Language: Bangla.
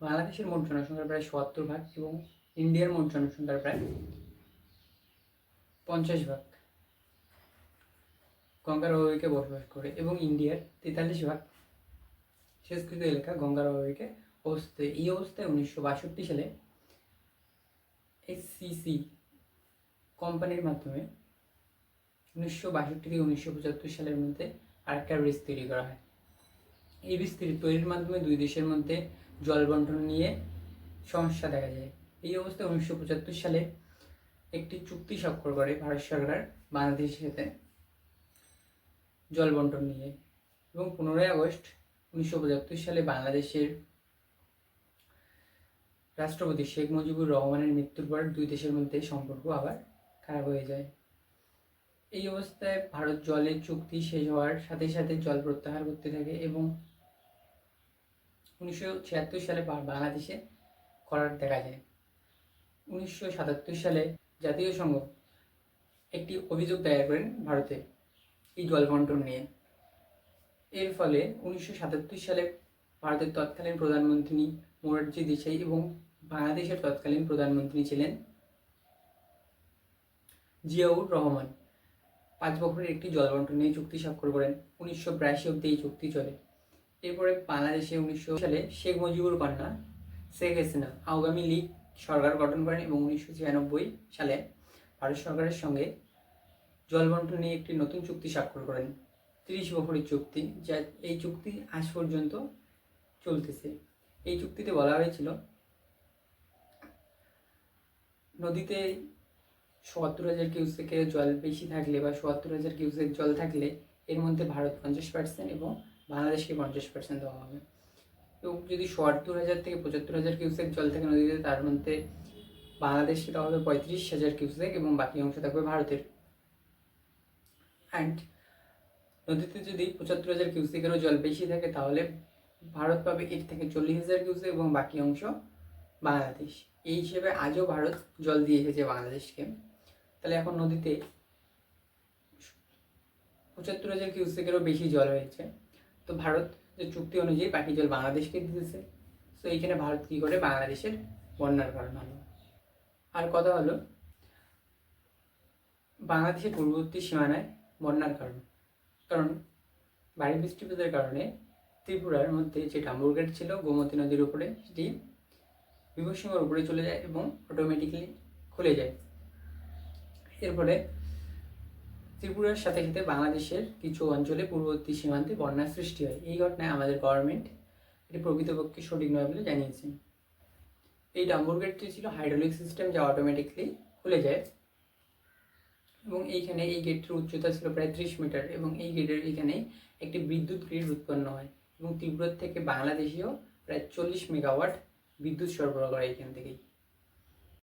বাংলাদেশের মোট জনসংখ্যার প্রায় সত্তর ভাগ এবং ইন্ডিয়ার মোট জনসংখ্যার প্রায় পঞ্চাশ ভাগ। গঙ্গার অববাহিকে বসবাস করে এবং ইন্ডিয়ার তেতাল্লিশ ভাগ। শেষকৃত এলাকা গঙ্গার অববাহিকে অবস্থিত। এই অবস্থায় উনিশশো বাষট্টি সালে এসসিসি কোম্পানির মাধ্যমে উনিশশো বাষট্টি থেকে উনিশশো পঁচাত্তর সালের মধ্যে আরেকটা ব্রিজ তৈরি করা হয়। এই ব্রিজ তৈরি- তৈরির মাধ্যমে দুই দেশের মধ্যে জল বন্টন নিয়ে সমস্যা দেখা যায়। এই অবস্থায় উনিশশো পঁচাত্তর সালে একটি চুক্তি স্বাক্ষর করে ভারত সরকার বাংলাদেশের সাথে জল বন্টন নিয়ে এবং পনেরোই আগস্ট উনিশশো পঁচাত্তর সালে বাংলাদেশের রাষ্ট্রপতি শেখ মুজিবুর রহমানের মৃত্যুর পর দুই দেশের মধ্যে সম্পর্ক আবার খারাপ হয়ে যায়। এই অবস্থায় ভারত জলের চুক্তি শেষ হওয়ার সাথে সাথে জল প্রত্যাহার করতে থাকে এবং উনিশশো ছিয়াত্তর সালে বাংলাদেশে করার দেখা যায়। উনিশশো সাতাত্তর সালে জাতীয় সংঘ একটি অভিযোগ দায়ের করেন ভারতে এই জল বন্টন নিয়ে। এর ফলে উনিশশো সাতাত্তর সালে ভারতের তৎকালীন প্রধানমন্ত্রী মোরারজি দেশাই এবং বাংলাদেশের তৎকালীন প্রধানমন্ত্রী ছিলেন জিয়াউর রহমান পাঁচ বছরের একটি জল বন্টন নিয়ে চুক্তি স্বাক্ষর করেন। উনিশশো বিরাশি অব্দি এই চুক্তি চলে। এরপরে বাংলাদেশে উনিশশো সালে শেখ মুজিবুর পান্না শেখ হাসিনা আওয়ামী লীগ সরকার গঠন করেন এবং উনিশশো ছিয়ানব্বই সালে ভারত সরকারের সঙ্গে জল বন্টন নিয়ে একটি নতুন চুক্তি স্বাক্ষর করেন। তিরিশ বছরের চুক্তি, যা এই চুক্তি আজ পর্যন্ত চলতেছে। এই চুক্তিতে বলা হয়েছিল, নদীতে সত্তর হাজার কিউসেকের জল বেশি থাকলে বা সত্তর হাজার কিউসেক জল থাকলে এর মধ্যে ভারত পঞ্চাশ পার্সেন্ট এবং বাংলাদেশকে পঞ্চাশ পার্সেন্ট দেওয়া হবে। এবং যদি সত্তর হাজার থেকে পঁচাত্তর হাজার কিউসেক জল থাকে নদীতে, তার মধ্যে বাংলাদেশকে দেওয়া হবে পঁয়ত্রিশ হাজার কিউসেক এবং বাকি অংশ থাকবে ভারতের। অ্যান্ড নদীতে যদি পঁচাত্তর হাজার কিউসেকেরও জল বেশি থাকে, তাহলে ভারত পাবে এর থেকে চল্লিশ হাজার কিউসেক এবং বাকি অংশ বাংলাদেশ। এই হিসেবে আজও ভারত জল দিয়ে এসেছে বাংলাদেশকে। তাহলে এখন নদীতে পঁচাত্তর হাজার কিউসেকেরও বেশি জল হয়েছে। তো ভারত যে চুক্তি অনুযায়ী বাকি জল বাংলাদেশকে দিতেছে। তো এইখানে ভারত কী করে? বাংলাদেশের বন্যার কারণ হলো। আর কথা হলো, বাংলাদেশের পূর্ববর্তী সীমানায় বন্যার কারণ। কারণ ভারী বৃষ্টিপাতের কারণে ত্রিপুরার মধ্যে যে ডাম্বুর গেট ছিল, গোমতী নদীর উপরে, সেটি বিভূসীমার উপরে চলে যায় এবং অটোমেটিক্যালি খুলে যায়। এরপরে ত্রিপুরার সাথে সাথে বাংলাদেশের কিছু অঞ্চলে পূর্ববর্তী সীমান্তে বন্যার সৃষ্টি হয়। এই ঘটনায় আমাদের গভর্নমেন্ট এটি প্রকৃতপক্ষে সঠিক নয় বলে জানিয়েছেন এই ডাম্বুর গেটটি ছিল হাইড্রোলিক সিস্টেম যা অটোমেটিকলি খুলে যায়। এবং এইখানে এই গেটটির উচ্চতা ছিল প্রায় ত্রিশ মিটার এবং এই গেটের এখানে একটি বিদ্যুৎ গ্রিড উৎপন্ন হয়। এবং ত্রিপুরার থেকে বাংলাদেশেও প্রায় চল্লিশ মেগাওয়াট বিদ্যুৎ সরবরাহ করে এখান থেকেই।